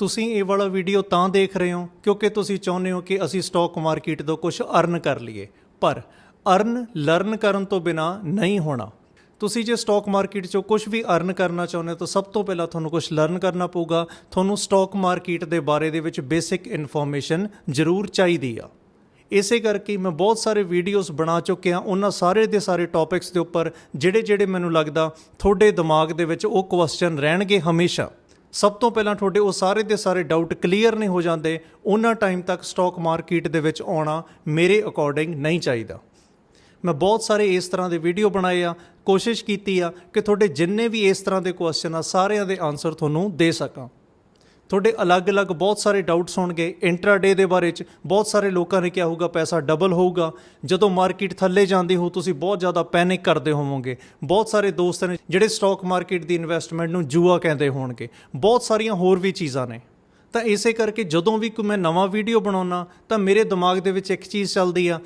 ਤੁਸੀਂ ਇਹ ਵਾਲਾ ਵੀਡੀਓ ਤਾਂ ਦੇਖ ਰਹੇ ਹੋ ਕਿਉਂਕਿ ਤੁਸੀਂ ਚਾਹੁੰਦੇ ਹੋ ਕਿ ਅਸੀਂ ਸਟਾਕ ਮਾਰਕੀਟ ਤੋਂ ਕੁਝ ਅਰਨ ਕਰ ਲਈਏ। ਪਰ ਅਰਨ ਲਰਨ ਕਰਨ ਤੋਂ ਬਿਨਾ ਨਹੀਂ ਹੋਣਾ। ਤੁਸੀਂ ਜੇ ਸਟਾਕ ਮਾਰਕੀਟ 'ਚੋਂ ਕੁਝ ਵੀ ਅਰਨ ਕਰਨਾ ਚਾਹੁੰਦੇ ਹੋ ਤਾਂ ਸਭ ਤੋਂ ਪਹਿਲਾਂ ਤੁਹਾਨੂੰ ਕੁਝ ਲਰਨ ਕਰਨਾ ਪਊਗਾ। ਤੁਹਾਨੂੰ ਸਟਾਕ ਮਾਰਕੀਟ ਦੇ ਬਾਰੇ ਦੇ ਵਿੱਚ ਬੇਸਿਕ ਇਨਫੋਰਮੇਸ਼ਨ ਜ਼ਰੂਰ ਚਾਹੀਦੀ ਆ। ਇਸੇ ਕਰਕੇ ਮੈਂ ਬਹੁਤ ਸਾਰੇ ਵੀਡੀਓਜ਼ ਬਣਾ ਚੁੱਕਿਆ। ਉਹਨਾਂ ਸਾਰੇ ਦੇ ਸਾਰੇ ਟੌਪਿਕਸ ਦੇ ਉੱਪਰ ਜਿਹੜੇ ਜਿਹੜੇ ਮੈਨੂੰ ਲੱਗਦਾ ਤੁਹਾਡੇ ਦਿਮਾਗ ਦੇ ਵਿੱਚ ਉਹ ਕੁਐਸਚਨ ਰਹਿਣਗੇ ਹਮੇਸ਼ਾ। ਸਭ ਤੋਂ ਪਹਿਲਾਂ ਤੁਹਾਡੇ ਉਹ ਸਾਰੇ ਦੇ ਸਾਰੇ ਡਾਊਟ ਕਲੀਅਰ ਨਹੀਂ ਹੋ ਜਾਂਦੇ, ਉਹਨਾਂ ਟਾਈਮ ਤੱਕ ਸਟਾਕ ਮਾਰਕੀਟ ਦੇ ਵਿੱਚ ਆਉਣਾ ਮੇਰੇ ਅਕੋਰਡਿੰਗ ਨਹੀਂ ਚਾਹੀਦਾ। ਮੈਂ ਬਹੁਤ ਸਾਰੇ ਇਸ ਤਰ੍ਹਾਂ ਦੇ ਵੀਡੀਓ ਬਣਾਏ ਆ, ਕੋਸ਼ਿਸ਼ ਕੀਤੀ ਆ ਕਿ ਤੁਹਾਡੇ ਜਿੰਨੇ ਵੀ ਇਸ ਤਰ੍ਹਾਂ ਦੇ ਕੁਐਸਚਨ ਆ, ਸਾਰਿਆਂ ਦੇ ਆਨਸਰ ਤੁਹਾਨੂੰ ਦੇ ਸਕਾਂ। ਤੁਹਾਡੇ ਅਲੱਗ-ਅਲੱਗ ਬਹੁਤ ਸਾਰੇ ਡਾਊਟਸ ਹੋਣਗੇ ਇੰਟਰਾਡੇ ਦੇ ਬਾਰੇ ਚ ਬਹੁਤ ਸਾਰੇ ਲੋਕਾਂ ਨੇ ਕਿਹਾ ਹੋਊਗਾ, ਪੈਸਾ ਡਬਲ ਹੋਊਗਾ। ਜਦੋਂ ਮਾਰਕੀਟ ਥੱਲੇ ਜਾਂਦੀ ਹੋ, ਤੁਸੀਂ ਬਹੁਤ ਜ਼ਿਆਦਾ ਪੈਨਿਕ ਕਰਦੇ ਹੋਵੋਗੇ। ਬਹੁਤ ਸਾਰੇ ਦੋਸਤ ਨੇ ਜਿਹੜੇ ਸਟਾਕ ਮਾਰਕੀਟ ਦੀ ਇਨਵੈਸਟਮੈਂਟ ਨੂੰ ਜੂਆ ਕਹਿੰਦੇ ਹੋਣਗੇ। ਬਹੁਤ ਸਾਰੀਆਂ ਹੋਰ ਵੀ ਚੀਜ਼ਾਂ ਨੇ। ਤਾਂ ਇਸੇ ਕਰਕੇ ਜਦੋਂ ਵੀ ਕੋਈ ਮੈਂ ਨਵਾਂ ਵੀਡੀਓ ਬਣਾਉਣਾ ਤਾਂ ਮੇਰੇ ਦਿਮਾਗ ਦੇ ਵਿੱਚ ਇੱਕ ਚੀਜ਼ ਚੱਲਦੀ ਆ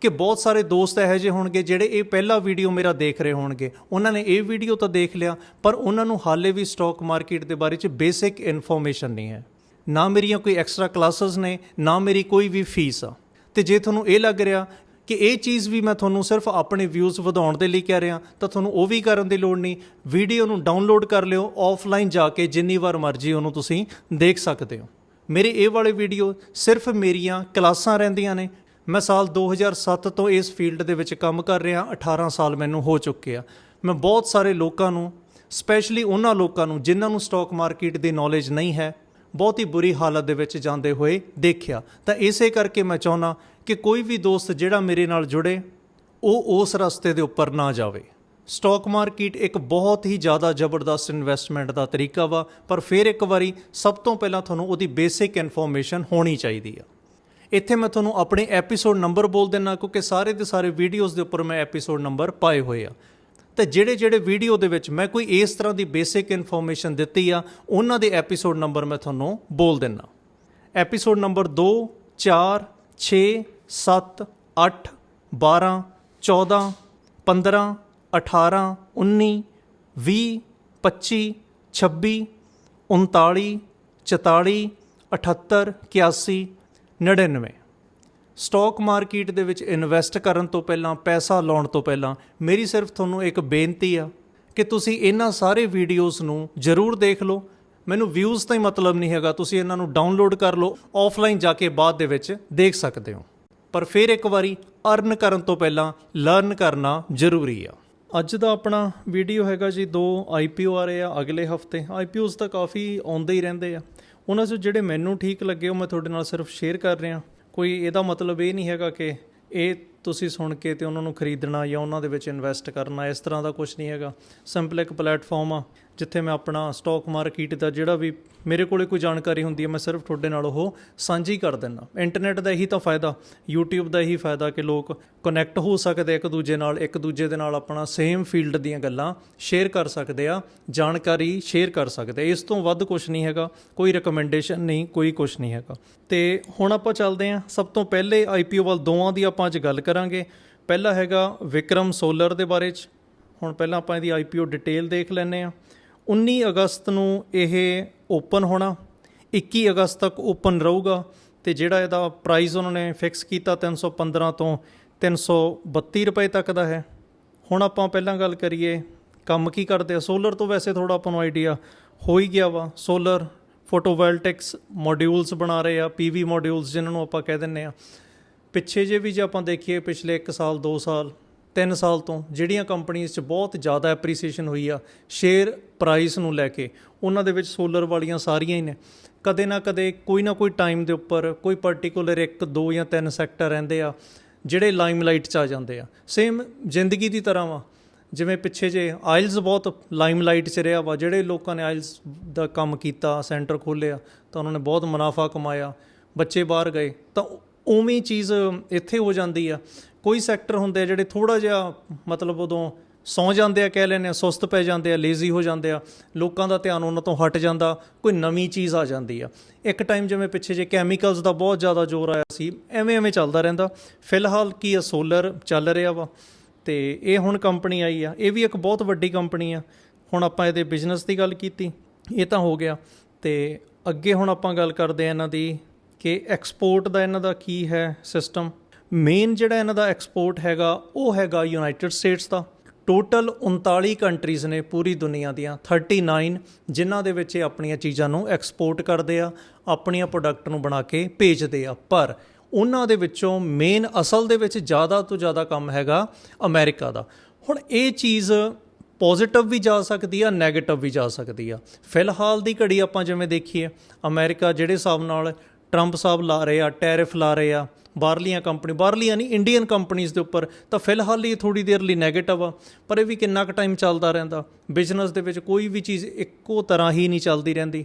ਕਿ ਬਹੁਤ ਸਾਰੇ ਦੋਸਤ ਇਹੋ ਜਿਹੇ ਹੋਣਗੇ ਜਿਹੜੇ ਇਹ ਪਹਿਲਾ ਵੀਡੀਓ ਮੇਰਾ ਦੇਖ ਰਹੇ ਹੋਣਗੇ। ਉਹਨਾਂ ਨੇ ਇਹ ਵੀਡੀਓ ਤਾਂ ਦੇਖ ਲਿਆ, ਪਰ ਉਹਨਾਂ ਨੂੰ ਹਾਲੇ ਵੀ ਸਟਾਕ ਮਾਰਕੀਟ ਦੇ ਬਾਰੇ ਚ ਬੇਸਿਕ ਇਨਫੋਰਮੇਸ਼ਨ ਨਹੀਂ ਹੈ। ਨਾ ਮੇਰੀਆਂ ਕੋਈ ਐਕਸਟਰਾ ਕਲਾਸਸ ਨੇ, ਨਾ ਮੇਰੀ ਕੋਈ ਵੀ ਫੀਸ ਆ। ਤੇ ਜੇ ਤੁਹਾਨੂੰ ਇਹ ਲੱਗ ਰਿਹਾ ਕਿ ਇਹ ਚੀਜ਼ ਵੀ ਮੈਂ ਤੁਹਾਨੂੰ ਸਿਰਫ ਆਪਣੇ ਵਿਊਜ਼ ਵਧਾਉਣ ਦੇ ਲਈ ਕਹਿ ਰਿਹਾ, ਤਾਂ ਤੁਹਾਨੂੰ ਉਹ ਵੀ ਕਰਨ ਦੀ ਲੋੜ ਨਹੀਂ। ਵੀਡੀਓ ਨੂੰ ਡਾਊਨਲੋਡ ਕਰ ਲਿਓ ਆਫਲਾਈਨ ਜਾ ਕੇ ਜਿੰਨੀ ਵਾਰ ਮਰਜ਼ੀ ਉਹਨੂੰ ਤੁਸੀਂ ਦੇਖ ਸਕਦੇ ਹੋ। ਮੇਰੇ ਇਹ ਵਾਲੇ ਵੀਡੀਓ ਸਿਰਫ ਮੇਰੀਆਂ ਕਲਾਸਾਂ ਰਹਿੰਦੀਆਂ ਨੇ ਮੈਂ ਸਾਲ 2007 ਤੋਂ ਇਸ ਫੀਲਡ ਦੇ ਵਿੱਚ ਕੰਮ ਕਰ ਰਿਹਾ 18 ਸਾਲ ਮੈਨੂੰ ਹੋ ਚੁੱਕੇ ਆ। ਮੈਂ ਬਹੁਤ ਸਾਰੇ ਲੋਕਾਂ ਨੂੰ, ਸਪੈਸ਼ਲੀ ਉਹਨਾਂ ਲੋਕਾਂ ਨੂੰ, ਜਿਨ੍ਹਾਂ ਨੂੰ ਸਟਾਕ ਮਾਰਕੀਟ ਦੀ ਨੌਲੇਜ ਨਹੀਂ ਹੈ, ਬਹੁਤ ਹੀ ਬੁਰੀ ਹਾਲਤ ਦੇ ਵਿੱਚ ਜਾਂਦੇ ਹੋਏ ਦੇਖਿਆ। ਤਾਂ ਇਸੇ ਕਰਕੇ ਮੈਂ ਚਾਹੁੰਦਾ ਕਿ ਕੋਈ ਵੀ ਦੋਸਤ ਜਿਹੜਾ ਮੇਰੇ ਨਾਲ ਜੁੜੇ, ਉਹ ਉਸ ਰਸਤੇ ਦੇ ਉੱਪਰ ਨਾ ਜਾਵੇ। ਸਟਾਕ ਮਾਰਕੀਟ ਇੱਕ ਬਹੁਤ ਹੀ ਜ਼ਿਆਦਾ ਜ਼ਬਰਦਸਤ ਇਨਵੈਸਟਮੈਂਟ ਦਾ ਤਰੀਕਾ ਵਾ, ਪਰ ਫਿਰ ਇੱਕ ਵਾਰੀ ਸਭ ਤੋਂ ਪਹਿਲਾਂ ਤੁਹਾਨੂੰ ਉਹਦੀ ਬੇਸਿਕ ਇਨਫੋਰਮੇਸ਼ਨ ਹੋਣੀ ਚਾਹੀਦੀ ਆ। ਇੱਥੇ ਮੈਂ ਤੁਹਾਨੂੰ ਆਪਣੇ ਐਪੀਸੋਡ ਨੰਬਰ ਬੋਲ ਦਿੰਨਾ, ਕਿਉਂਕਿ ਸਾਰੇ ਦੇ ਸਾਰੇ ਵੀਡੀਓਜ਼ ਦੇ ਉੱਪਰ ਮੈਂ ਐਪੀਸੋਡ ਨੰਬਰ ਪਾਏ ਹੋਏ ਆ। ਤੇ ਜਿਹੜੇ ਜਿਹੜੇ ਵੀਡੀਓ ਦੇ ਵਿੱਚ ਮੈਂ ਕੋਈ ਇਸ ਤਰ੍ਹਾਂ ਦੀ ਬੇਸਿਕ ਇਨਫੋਰਮੇਸ਼ਨ ਦਿੱਤੀ ਆ, ਉਹਨਾਂ ਦੇ ਐਪੀਸੋਡ ਨੰਬਰ ਮੈਂ ਤੁਹਾਨੂੰ ਬੋਲ ਦਿੰਨਾ। ਐਪੀਸੋਡ ਨੰਬਰ 2 4 6 7 8 12 14 15 18 19 20 25 26 39 44 78 81 99 ਸਟਾਕ ਮਾਰਕੀਟ ਦੇ ਵਿੱਚ ਇਨਵੈਸਟ ਕਰਨ ਤੋਂ ਪਹਿਲਾਂ, ਪੈਸਾ ਲਾਉਣ ਤੋਂ ਪਹਿਲਾਂ, ਮੇਰੀ ਸਿਰਫ ਤੁਹਾਨੂੰ ਇੱਕ ਬੇਨਤੀ ਆ ਕਿ ਤੁਸੀਂ ਇਹਨਾਂ ਸਾਰੇ ਵੀਡੀਓਜ਼ ਨੂੰ ਜ਼ਰੂਰ ਦੇਖ ਲਓ। ਮੈਨੂੰ ਵਿਊਜ਼ ਤਾਂ ਹੀ ਮਤਲਬ ਨਹੀਂ ਹੈਗਾ, ਤੁਸੀਂ ਇਹਨਾਂ ਨੂੰ ਡਾਊਨਲੋਡ ਕਰ ਲਓ ਆਫਲਾਈਨ ਜਾ ਕੇ ਬਾਅਦ ਦੇ ਵਿੱਚ ਦੇਖ ਸਕਦੇ ਹੋ। ਪਰ ਫਿਰ ਇੱਕ ਵਾਰੀ ਅਰਨ ਕਰਨ ਤੋਂ ਪਹਿਲਾਂ ਲਰਨ ਕਰਨਾ ਜ਼ਰੂਰੀ ਆ। ਅੱਜ ਦਾ ਆਪਣਾ ਵੀਡੀਓ ਹੈਗਾ ਜੀ, ਦੋ ਆਈਪੀਓ ਆ ਰਹੇ ਆ, ਅਗਲੇ ਹਫ਼ਤੇ। ਆਈਪੀਓਜ਼ ਤਾਂ ਕਾਫੀ ਆਉਂਦੇ ਹੀ ਰਹਿੰਦੇ ਆ। ਉਹਨਾਂ 'ਚ ਜਿਹੜੇ ਮੈਨੂੰ ਠੀਕ ਲੱਗੇ ਉਹ ਮੈਂ ਤੁਹਾਡੇ ਨਾਲ ਸਿਰਫ ਸ਼ੇਅਰ ਕਰ ਰਿਹਾ। ਕੋਈ ਇਹਦਾ ਮਤਲਬ ਇਹ ਨਹੀਂ ਹੈਗਾ ਕਿ ਇਹ ਤੁਸੀਂ ਸੁਣ ਕੇ ਤੇ ਉਹਨਾਂ ਨੂੰ ਖਰੀਦਣਾ ਜਾਂ ਉਹਨਾਂ ਦੇ ਵਿੱਚ ਇਨਵੈਸਟ ਕਰਨਾ, ਇਸ ਤਰ੍ਹਾਂ ਦਾ ਕੁਝ ਨਹੀਂ ਹੈਗਾ। ਸਿੰਪਲ ਇੱਕ ਪਲੇਟਫਾਰਮ ਆ। ਜਿੱਥੇ ਮੈਂ ਆਪਣਾ ਸਟਾਕ ਮਾਰਕੀਟ ਦਾ ਜਿਹੜਾ ਵੀ ਮੇਰੇ ਕੋਲੇ ਕੋਈ ਜਾਣਕਾਰੀ ਹੁੰਦੀ ਹੈ, ਮੈਂ ਸਿਰਫ ਤੁਹਾਡੇ ਨਾਲ ਉਹ ਸਾਂਝੀ ਕਰ ਦਿੰਦਾ। ਇੰਟਰਨੈਟ ਦਾ ਇਹੀ ਤਾਂ ਫਾਇਦਾ, YouTube ਦਾ ਇਹੀ ਫਾਇਦਾ ਕਿ ਲੋਕ ਕਨੈਕਟ ਹੋ ਸਕਦੇ ਇੱਕ ਦੂਜੇ ਨਾਲ, ਇੱਕ ਦੂਜੇ ਦੇ ਨਾਲ ਆਪਣਾ ਸੇਮ ਫੀਲਡ ਦੀਆਂ ਗੱਲਾਂ ਸ਼ੇਅਰ ਕਰ ਸਕਦੇ ਆ, ਜਾਣਕਾਰੀ ਸ਼ੇਅਰ ਕਰ ਸਕਦੇ ਇਸ ਤੋਂ ਵੱਧ ਕੁਝ ਨਹੀਂ ਹੈਗਾ, ਕੋਈ ਰეკਮੈਂਡੇਸ਼ਨ ਨਹੀਂ, ਕੋਈ ਕੁਝ ਨਹੀਂ ਹੈਗਾ। ਤੇ ਹੁਣ ਆਪਾਂ ਚੱਲਦੇ ਹਾਂ। ਸਭ ਤੋਂ ਪਹਿਲੇ IPO ਵੱਲ ਦੋਵਾਂ ਦੀ ਆਪਾਂ ਅੱਜ ਗੱਲ ਕਰਾਂਗੇ। ਪਹਿਲਾ ਹੈਗਾ ਵਿਕਰਮ ਸੋਲਰ ਦੇ ਬਾਰੇ ਚ। ਹੁਣ ਪਹਿਲਾਂ ਆਪਾਂ ਇਹਦੀ IPO ਡਿਟੇਲ ਦੇਖ ਲੈਂਦੇ ਆ 19 ਅਗਸਤ ਨੂੰ ਇਹ ਓਪਨ ਹੋਣਾ 21 ਅਗਸਤ ਤੱਕ ਓਪਨ ਰਹੂਗਾ ਤੇ ਜਿਹੜਾ ਇਹਦਾ ਪ੍ਰਾਈਸ ਉਹਨਾਂ ਨੇ ਫਿਕਸ ਕੀਤਾ 315 ਤੋਂ 332 ਰੁਪਏ ਤੱਕ ਦਾ ਹੈ। ਹੁਣ ਆਪਾਂ ਪਹਿਲਾਂ ਗੱਲ ਕਰੀਏ ਕੰਮ ਕੀ ਕਰਦੇ ਆ। ਸੋਲਰ ਤੋਂ ਵੈਸੇ ਥੋੜਾ ਆਪਾਂ ਨੂੰ ਆਈਡੀਆ ਹੋ ਹੀ ਗਿਆ ਵਾ। ਸੋਲਰ ਫੋਟੋਵੋਲਟਿਕਸ ਮੋਡਿਊਲਸ ਬਣਾ ਰਹੇ ਆ ਪੀਵੀ ਮੋਡਿਊਲਸ ਜਿਨ੍ਹਾਂ ਨੂੰ ਆਪਾਂ ਕਹਿ ਦਿੰਨੇ ਆ। ਪਿੱਛੇ ਜੇ ਵੀ ਜੇ ਆਪਾਂ ਦੇਖੀਏ ਪਿਛਲੇ 1 ਸਾਲ 2 ਸਾਲ 3 ਸਾਲ ਤੋਂ ਜਿਹੜੀਆਂ ਕੰਪਨੀਆਂ 'ਚ ਬਹੁਤ ਜ਼ਿਆਦਾ ਐਪਰੀਸੀਏਸ਼ਨ ਹੋਈ ਆ ਸ਼ੇਅਰ ਪ੍ਰਾਈਸ ਨੂੰ ਲੈ ਕੇ, ਉਹਨਾਂ ਦੇ ਵਿੱਚ ਸੋਲਰ ਵਾਲੀਆਂ ਸਾਰੀਆਂ ਹੀ ਨੇ। ਕਦੇ ਨਾ ਕਦੇ ਕੋਈ ਨਾ ਕੋਈ ਟਾਈਮ ਦੇ ਉੱਪਰ ਕੋਈ ਪਾਰਟਿਕੂਲਰ ਇੱਕ, ਦੋ ਜਾਂ ਤਿੰਨ ਸੈਕਟਰ ਰਹਿੰਦੇ ਆ, ਜਿਹੜੇ ਲਾਈਮਲਾਈਟ 'ਚ ਆ ਜਾਂਦੇ ਆ। ਸੇਮ ਜ਼ਿੰਦਗੀ ਦੀ ਤਰ੍ਹਾਂ ਵਾ। ਜਿਵੇਂ ਪਿੱਛੇ ਜੇ ਆਇਲਸ ਬਹੁਤ ਲਾਈਮਲਾਈਟ 'ਚ ਰਿਹਾ ਵਾ, ਜਿਹੜੇ ਲੋਕਾਂ ਨੇ ਆਇਲਸ ਦਾ ਕੰਮ ਕੀਤਾ ਸੈਂਟਰ ਖੋਲ੍ਹਿਆ, ਤਾਂ ਉਹਨਾਂ ਨੇ ਬਹੁਤ ਮੁਨਾਫਾ ਕਮਾਇਆ। ਬੱਚੇ ਬਾਹਰ ਗਏ, ਤਾਂ ਉਵੇਂ ਚੀਜ਼ ਇੱਥੇ ਹੋ ਜਾਂਦੀ ਆ। ਕੋਈ ਸੈਕਟਰ ਹੁੰਦੇ ਆ ਜਿਹੜੇ ਥੋੜਾ ਜਿਹਾ ਮਤਲਬ ਉਦੋਂ ਸੌ ਜਾਂਦੇ ਆ, ਕਹਿ ਲੈਂਦੇ ਆ, ਸੁਸਤ ਪੈ ਜਾਂਦੇ ਆ ਲੇਜ਼ੀ ਹੋ ਜਾਂਦੇ ਆ, ਲੋਕਾਂ ਦਾ ਧਿਆਨ ਉਹਨਾਂ ਤੋਂ ਹਟ ਜਾਂਦਾ, ਕੋਈ ਨਵੀਂ ਚੀਜ਼ ਆ ਜਾਂਦੀ ਆ। ਇੱਕ ਟਾਈਮ ਜਿਵੇਂ ਪਿੱਛੇ ਜੇ ਕੈਮੀਕਲਸ ਦਾ ਬਹੁਤ ਜ਼ਿਆਦਾ ਜ਼ੋਰ ਆਇਆ ਸੀ, ਐਵੇਂ ਐਵੇਂ ਚੱਲਦਾ ਰਹਿੰਦਾ। ਫਿਲਹਾਲ ਕੀ ਆ ਸੋਲਰ ਚੱਲ ਰਿਹਾ ਵਾ, ਤੇ ਇਹ ਹੁਣ ਕੰਪਨੀ ਆਈ ਆ। ਇਹ ਵੀ ਇੱਕ ਬਹੁਤ ਵੱਡੀ ਕੰਪਨੀ ਆ। ਹੁਣ ਆਪਾਂ ਇਹਦੇ ਬਿਜ਼ਨਸ ਦੀ ਗੱਲ ਕੀਤੀ, ਇਹ ਤਾਂ ਹੋ ਗਿਆ। ਤੇ ਅੱਗੇ ਹੁਣ ਆਪਾਂ ਗੱਲ ਕਰਦੇ ਹਾਂ ਇਹਨਾਂ ਦੀ ਕਿ ਐਕਸਪੋਰਟ ਦਾ ਇਹਨਾਂ ਦਾ ਕੀ ਹੈ ਸਿਸਟਮ ਮੇਨ ਜਿਹੜਾ ਇਹਨਾਂ ਦਾ ਐਕਸਪੋਰਟ ਹੈਗਾ, ਉਹ ਹੈਗਾ ਯੂਨਾਈਟਿਡ ਸਟੇਟਸ ਦਾ। ਟੋਟਲ 39 ਕੰਟਰੀਜ਼ ਨੇ ਪੂਰੀ ਦੁਨੀਆ ਦੀਆਂ 39 ਜਿਨ੍ਹਾਂ ਦੇ ਵਿੱਚ ਇਹ ਆਪਣੀਆਂ ਚੀਜ਼ਾਂ ਨੂੰ ਐਕਸਪੋਰਟ ਕਰਦੇ ਆ, ਆਪਣੀਆਂ ਪ੍ਰੋਡਕਟ ਨੂੰ ਬਣਾ ਕੇ ਭੇਜਦੇ ਆ। ਪਰ ਉਹਨਾਂ ਦੇ ਵਿੱਚੋਂ ਮੇਨ ਅਸਲ ਦੇ ਵਿੱਚ ਜ਼ਿਆਦਾ ਤੋਂ ਜ਼ਿਆਦਾ ਕੰਮ ਹੈਗਾ ਅਮਰੀਕਾ ਦਾ। ਹੁਣ ਇਹ ਚੀਜ਼ ਪੋਜ਼ਿਟਿਵ ਵੀ ਜਾ ਸਕਦੀ ਆ 네ਗੇਟਿਵ ਵੀ ਜਾ ਸਕਦੀ ਆ। ਫਿਲਹਾਲ ਦੀ ਘੜੀ ਆਪਾਂ ਜਿਵੇਂ ਦੇਖੀਏ, ਅਮਰੀਕਾ ਜਿਹੜੇ ਹਿਸਾਬ ਨਾਲ ਟਰੰਪ ਸਾਹਿਬ ਲਾ ਰਹੇ ਆ, ਟੈਰਿਫ ਲਾ ਰਹੇ ਆ, ਬਾਹਰਲੀਆਂ ਕੰਪਨੀ, ਬਾਹਰਲੀਆਂ ਨਹੀਂ, ਇੰਡੀਅਨ ਕੰਪਨੀਆਂ ਦੇ ਉੱਪਰ ਤਾਂ ਫਿਲਹਾਲ ਇਹ ਥੋੜੀ ਦੇਰ ਲਈ 네ਗੇਟਿਵ ਆ, ਪਰ ਇਹ ਵੀ ਕਿੰਨਾ ਕੁ ਟਾਈਮ ਚੱਲਦਾ ਰਹਿੰਦਾ। ਬਿਜ਼ਨਸ ਦੇ ਵਿੱਚ ਕੋਈ ਵੀ ਚੀਜ਼ ਇੱਕੋ ਤਰ੍ਹਾਂ ਹੀ ਨਹੀਂ ਚੱਲਦੀ ਰਹਿੰਦੀ।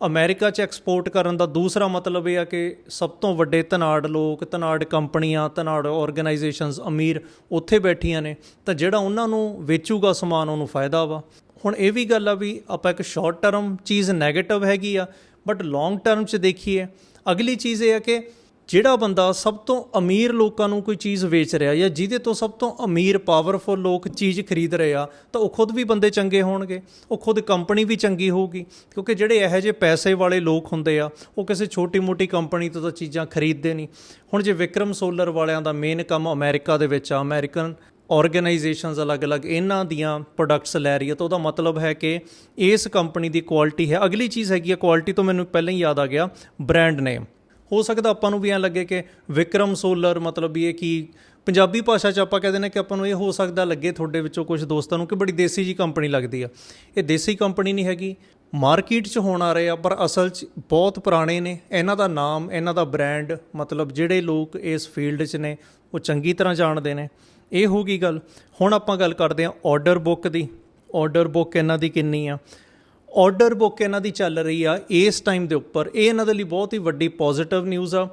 ਅਮਰੀਕਾ 'ਚ ਐਕਸਪੋਰਟ ਕਰਨ ਦਾ ਦੂਸਰਾ ਮਤਲਬ ਇਹ ਆ ਕਿ ਸਭ ਤੋਂ ਵੱਡੇ ਧਨਾੜ ਲੋਕ, ਧਨਾੜ ਕੰਪਨੀਆਂ, ਧਨਾੜ ਆਰਗੇਨਾਈਜੇਸ਼ਨਸ ਅਮੀਰ ਉੱਥੇ ਬੈਠੀਆਂ ਨੇ, ਤਾਂ ਜਿਹੜਾ ਉਹਨਾਂ ਨੂੰ ਵੇਚੂਗਾ ਸਮਾਨ, ਉਹਨੂੰ ਫਾਇਦਾ ਵਾ। ਹੁਣ ਇਹ ਵੀ ਗੱਲ ਆ ਵੀ ਆਪਾਂ ਇੱਕ ਸ਼ਾਰਟ ਟਰਮ ਚੀਜ਼ 네ਗੇਟਿਵ ਹੈਗੀ ਆ ਬਟ ਲੌਂਗ ਟਰਮ 'ਚ ਦੇਖੀਏ ਅਗਲੀ ਚੀਜ਼ ਇਹ ਹੈ ਕਿ ਜਿਹੜਾ ਬੰਦਾ ਸਭ ਤੋਂ ਅਮੀਰ ਲੋਕਾਂ ਨੂੰ ਕੋਈ ਚੀਜ਼ ਵੇਚ ਰਿਹਾ ਜਾਂ ਜਿਹਦੇ ਤੋਂ ਸਭ ਤੋਂ ਅਮੀਰ ਪਾਵਰਫੁਲ ਲੋਕ ਚੀਜ਼ ਖਰੀਦ ਰਹੇ ਆ, ਤਾਂ ਉਹ ਖੁਦ ਵੀ ਬੰਦੇ ਚੰਗੇ ਹੋਣਗੇ, ਉਹ ਖੁਦ ਕੰਪਨੀ ਵੀ ਚੰਗੀ ਹੋਊਗੀ। ਕਿਉਂਕਿ ਜਿਹੜੇ ਇਹੋ ਜਿਹੇ ਪੈਸੇ ਵਾਲੇ ਲੋਕ ਹੁੰਦੇ ਆ, ਉਹ ਕਿਸੇ ਛੋਟੀ-ਮੋਟੀ ਕੰਪਨੀ ਤੋਂ ਤਾਂ ਚੀਜ਼ਾਂ ਖਰੀਦਦੇ ਨਹੀਂ। ਹੁਣ ਜੇ ਵਿਕਰਮ ਸੋਲਰ ਵਾਲਿਆਂ ਦਾ ਮੇਨ ਕੰਮ ਅਮਰੀਕਾ ਦੇ ਵਿੱਚ ਆ, ਅਮਰੀਕਨ ਆਰਗੇਨਾਈਜੇਸ਼ਨਸ ਅਲੱਗ-ਅਲੱਗ, ਇਹਨਾਂ ਦੀਆਂ ਪ੍ਰੋਡਕਟਸ ਲੈ ਰਹੀ ਹੈ, ਤਾਂ ਉਹਦਾ ਮਤਲਬ ਹੈ ਕਿ ਇਸ ਕੰਪਨੀ ਦੀ ਕੁਆਲਿਟੀ ਹੈ। ਅਗਲੀ ਚੀਜ਼ ਹੈਗੀ ਹੈ ਕੁਆਲਿਟੀ ਤੋਂ ਮੈਨੂੰ ਪਹਿਲਾਂ ਹੀ ਯਾਦ ਆ ਗਿਆ ਬ੍ਰਾਂਡ ਨੇਮ ਹੋ ਸਕਦਾ ਆਪਾਂ ਨੂੰ ਵੀ ਐਂ ਲੱਗੇ ਕਿ ਵਿਕਰਮ ਸੋਲਰ, ਮਤਲਬ ਵੀ ਇਹ ਕੀ ਪੰਜਾਬੀ ਭਾਸ਼ਾ 'ਚ ਆਪਾਂ ਕਹਿੰਦੇ ਨੇ ਕਿ ਆਪਾਂ ਨੂੰ ਇਹ ਹੋ ਸਕਦਾ ਲੱਗੇ ਤੁਹਾਡੇ ਵਿੱਚੋਂ ਕੁਝ ਦੋਸਤਾਂ ਨੂੰ ਕਿ ਬੜੀ ਦੇਸੀ ਜੀ ਕੰਪਨੀ ਲੱਗਦੀ ਆ। ਇਹ ਦੇਸੀ ਕੰਪਨੀ ਨਹੀਂ ਹੈਗੀ ਮਾਰਕੀਟ 'ਚ ਹੋਣ ਆ ਰਹੇ ਆ, ਪਰ ਅਸਲ 'ਚ ਬਹੁਤ ਪੁਰਾਣੇ ਨੇ, ਇਹਨਾਂ ਦਾ ਨਾਮ, ਇਹਨਾਂ ਦਾ ਬ੍ਰਾਂਡ ਮਤਲਬ ਜਿਹੜੇ ਲੋਕ ਇਸ ਫੀਲਡ 'ਚ ਨੇ, ਉਹ ਚੰਗੀ ਤਰ੍ਹਾਂ ਜਾਣਦੇ ਨੇ। ਇਹ ਹੋ ਗਈ ਗੱਲ। ਹੁਣ ਆਪਾਂ ਗੱਲ ਕਰਦੇ ਹਾਂ ਆਰਡਰ ਬੁੱਕ ਦੀ। ਆਰਡਰ ਬੁੱਕ ਇਹਨਾਂ ਦੀ ਕਿੰਨੀ ਆ? ਆਰਡਰ ਬੁੱਕ ਇਹਨਾਂ ਦੀ ਚੱਲ ਰਹੀ ਆ ਇਸ ਟਾਈਮ ਦੇ ਉੱਪਰ। ਇਹ ਇਹਨਾਂ ਦੇ ਲਈ ਬਹੁਤ ਹੀ ਵੱਡੀ ਪੋਜ਼ਿਟਿਵ ਨਿਊਜ਼ ਆ।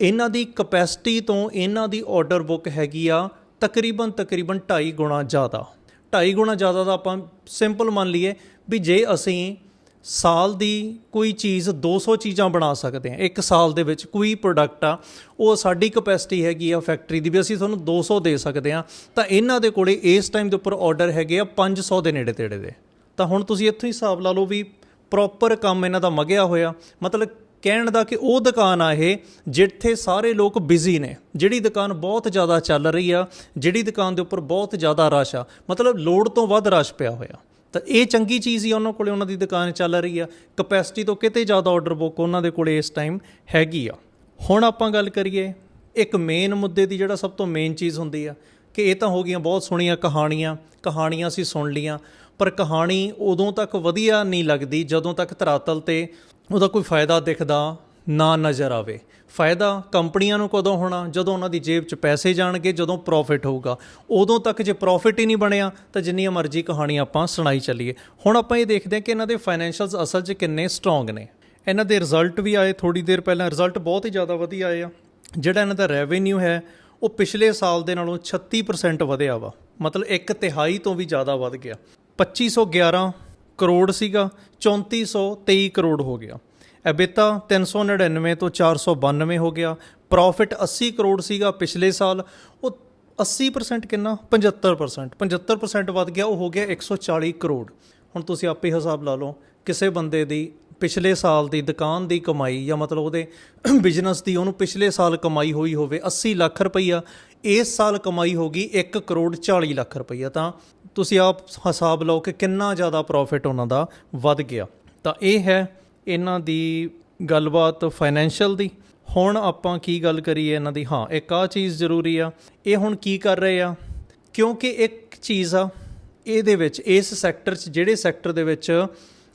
ਇਹਨਾਂ ਦੀ ਕਪੈਸਿਟੀ ਤੋਂ ਇਹਨਾਂ ਦੀ ਆਰਡਰ ਬੁੱਕ ਹੈਗੀ ਆ ਤਕਰੀਬਨ ਤਕਰੀਬਨ 2.5 ਗੁਣਾ ਜ਼ਿਆਦਾ। 2.5 ਗੁਣਾ ਜ਼ਿਆਦਾ ਦਾ ਆਪਾਂ ਸਿੰਪਲ ਮੰਨ ਲਈਏ ਵੀ ਜੇ ਅਸੀਂ ਸਾਲ ਦੀ ਕੋਈ ਚੀਜ਼ 200 ਚੀਜ਼ਾਂ ਬਣਾ ਸਕਦੇ ਹਾਂ। ਇੱਕ ਸਾਲ ਦੇ ਵਿੱਚ ਕੋਈ ਪ੍ਰੋਡਕਟ ਆ, ਉਹ ਸਾਡੀ ਕਪੈਸਿਟੀ ਹੈਗੀ ਆ ਫੈਕਟਰੀ ਦੀ ਵੀ ਅਸੀਂ ਤੁਹਾਨੂੰ 200 ਦੇ ਸਕਦੇ ਹਾਂ। ਤਾਂ ਇਹਨਾਂ ਦੇ ਕੋਲੇ ਇਸ ਟਾਈਮ ਦੇ ਉੱਪਰ ਆਰਡਰ ਹੈਗੇ ਆ 500 ਦੇ ਨੇੜੇ ਤੇੜੇ ਦੇ। ਤਾਂ ਹੁਣ ਤੁਸੀਂ ਇੱਥੋਂ ਹੀ ਹਿਸਾਬ ਲਾ ਲਓ ਵੀ ਪ੍ਰੋਪਰ ਕੰਮ ਇਹਨਾਂ ਦਾ ਮਗਿਆ ਹੋਇਆ। ਮਤਲਬ ਕਹਿਣ ਦਾ ਕਿ ਉਹ ਦੁਕਾਨ ਆ ਇਹ, ਜਿੱਥੇ ਸਾਰੇ ਲੋਕ ਬਿਜ਼ੀ ਨੇ। ਜਿਹੜੀ ਦੁਕਾਨ ਬਹੁਤ ਜ਼ਿਆਦਾ ਚੱਲ ਰਹੀ ਆ, ਜਿਹੜੀ ਦੁਕਾਨ ਦੇ ਉੱਪਰ ਬਹੁਤ ਜ਼ਿਆਦਾ ਰਸ਼ ਆ। ਮਤਲਬ ਲੋੜ ਤੋਂ ਵੱਧ ਰਸ਼ ਪਿਆ ਹੋਇਆ। ਤਾਂ ਇਹ ਚੰਗੀ ਚੀਜ਼ ਹੀ ਉਹਨਾਂ ਕੋਲੇ ਉਹਨਾਂ ਦੀ ਦੁਕਾਨ ਚੱਲ ਰਹੀ ਆ। ਕਪੈਸਿਟੀ ਤੋਂ ਕਿਤੇ ਜ਼ਿਆਦਾ ਆਰਡਰ ਬੁੱਕ ਉਹਨਾਂ ਦੇ ਕੋਲੇ ਇਸ ਟਾਈਮ ਹੈਗੀ ਆ। ਹੁਣ ਆਪਾਂ ਗੱਲ ਕਰੀਏ, ਇੱਕ ਮੇਨ ਮੁੱਦੇ ਦੀ ਜਿਹੜਾ ਸਭ ਤੋਂ ਮੇਨ ਚੀਜ਼ ਹੁੰਦੀ ਆ, ਕਿ ਇਹ ਤਾਂ ਹੋ ਗਈਆਂ ਬਹੁਤ ਸੋਹਣੀਆਂ ਕਹਾਣੀਆਂ ਕਹਾਣੀਆਂ ਅਸੀਂ ਸੁਣ ਲੀਆਂ ਪਰ ਕਹਾਣੀ ਉਦੋਂ ਤੱਕ ਵਧੀਆ ਨਹੀਂ ਲੱਗਦੀ ਜਦੋਂ ਤੱਕ ਧਰਾਤਲ ਤੇ ਉਹਦਾ ਕੋਈ ਫਾਇਦਾ ਦਿਖਦਾ ਨਾ ਨਜ਼ਰ ਆਵੇ। ਫਾਇਦਾ ਕੰਪਨੀਆਂ ਨੂੰ ਕਦੋਂ ਹੋਣਾ? ਜਦੋਂ ਉਹਨਾਂ ਦੀ ਜੇਬ 'ਚ ਪੈਸੇ ਜਾਣਗੇ, ਜਦੋਂ ਪ੍ਰੋਫਿਟ ਹੋਊਗਾ। ਉਦੋਂ ਤੱਕ ਜੇ ਪ੍ਰੋਫਿਟ ਹੀ ਨਹੀਂ ਬਣਿਆ, ਤਾਂ ਜਿੰਨੀਆਂ ਮਰਜ਼ੀ ਕਹਾਣੀ ਆਪਾਂ ਸੁਣਾਈ ਚੱਲੀਏ। ਹੁਣ ਆਪਾਂ ਇਹ ਦੇਖਦੇ ਹਾਂ ਕਿ ਇਹਨਾਂ ਦੇ ਫਾਈਨੈਂਸ਼ੀਅਲਸ ਅਸਲ 'ਚ ਕਿੰਨੇ ਸਟਰੋਂਗ ਨੇ। ਇਹਨਾਂ ਦੇ ਰਿਜ਼ਲਟ ਵੀ ਆਏ ਥੋੜੀ ਦੇਰ ਪਹਿਲਾਂ। ਰਿਜ਼ਲਟ ਬਹੁਤ ਹੀ ਜ਼ਿਆਦਾ ਵਧੀਆ ਆਏ ਆ। ਜਿਹੜਾ ਇਹਨਾਂ ਦਾ ਰੈਵਨਿਊ ਹੈ, ਉਹ ਪਿਛਲੇ ਸਾਲ ਦੇ ਨਾਲੋਂ 36% ਵਧਿਆ ਵਾ। ਮਤਲਬ ਇੱਕ ਤਿਹਾਈ ਤੋਂ ਵੀ ਜ਼ਿਆਦਾ ਵੱਧ ਗਿਆ। 2511 ਕਰੋੜ ਸੀਗਾ 3423 ਕਰੋੜ ਹੋ ਗਿਆ। ਐਬਿਟਾ 399 ਤੋਂ 492 ਹੋ ਗਿਆ। ਪ੍ਰੋਫਿਟ 80 ਕਰੋੜ ਸੀਗਾ ਪਿਛਲੇ ਸਾਲ। ਉਹ 80% ਕਿੰਨਾ? 75% 75% ਵੱਧ ਗਿਆ, ਉਹ ਹੋ ਗਿਆ 140 ਕਰੋੜ। ਹੁਣ ਤੁਸੀਂ ਆਪੇ ਹਿਸਾਬ ਲਾ ਲਓ, ਕਿਸੇ ਬੰਦੇ ਦੀ ਪਿਛਲੇ ਸਾਲ ਦੀ ਦੁਕਾਨ ਦੀ ਕਮਾਈ ਜਾਂ ਮਤਲਬ ਉਹਦੇ ਬਿਜ਼ਨਸ ਦੀ ਉਹਨੂੰ ਪਿਛਲੇ ਸਾਲ ਕਮਾਈ ਹੋਈ ਹੋਵੇ 80 ਲੱਖ ਰੁਪਈਆ। ਇਸ ਸਾਲ ਕਮਾਈ ਹੋਗੀ 1 ਕਰੋੜ 40 ਲੱਖ ਰੁਪਈਆ। ਤਾਂ ਤੁਸੀਂ ਆਪ ਹਿਸਾਬ ਲਾਓ ਕਿ ਕਿੰਨਾ ਜ਼ਿਆਦਾ ਪ੍ਰੋਫਿਟ ਉਹਨਾਂ ਦਾ ਵੱਧ ਗਿਆ। ਤਾਂ ਇਹ ਹੈ ਇਹਨਾਂ ਦੀ ਗੱਲਬਾਤ ਫਾਈਨੈਂਸ਼ੀਅਲ ਦੀ। ਹੁਣ ਆਪਾਂ ਕੀ ਗੱਲ ਕਰੀਏ ਇਹਨਾਂ ਦੀ? ਹਾਂ, ਇੱਕ ਆ ਚੀਜ਼ ਜ਼ਰੂਰੀ ਆ। ਇਹ ਹੁਣ ਕੀ ਕਰ ਰਹੇ ਆ? ਕਿਉਂਕਿ ਇੱਕ ਚੀਜ਼ ਆ, ਇਹਦੇ ਵਿੱਚ, ਇਸ ਸੈਕਟਰ 'ਚ, ਜਿਹੜੇ ਸੈਕਟਰ ਦੇ ਵਿੱਚ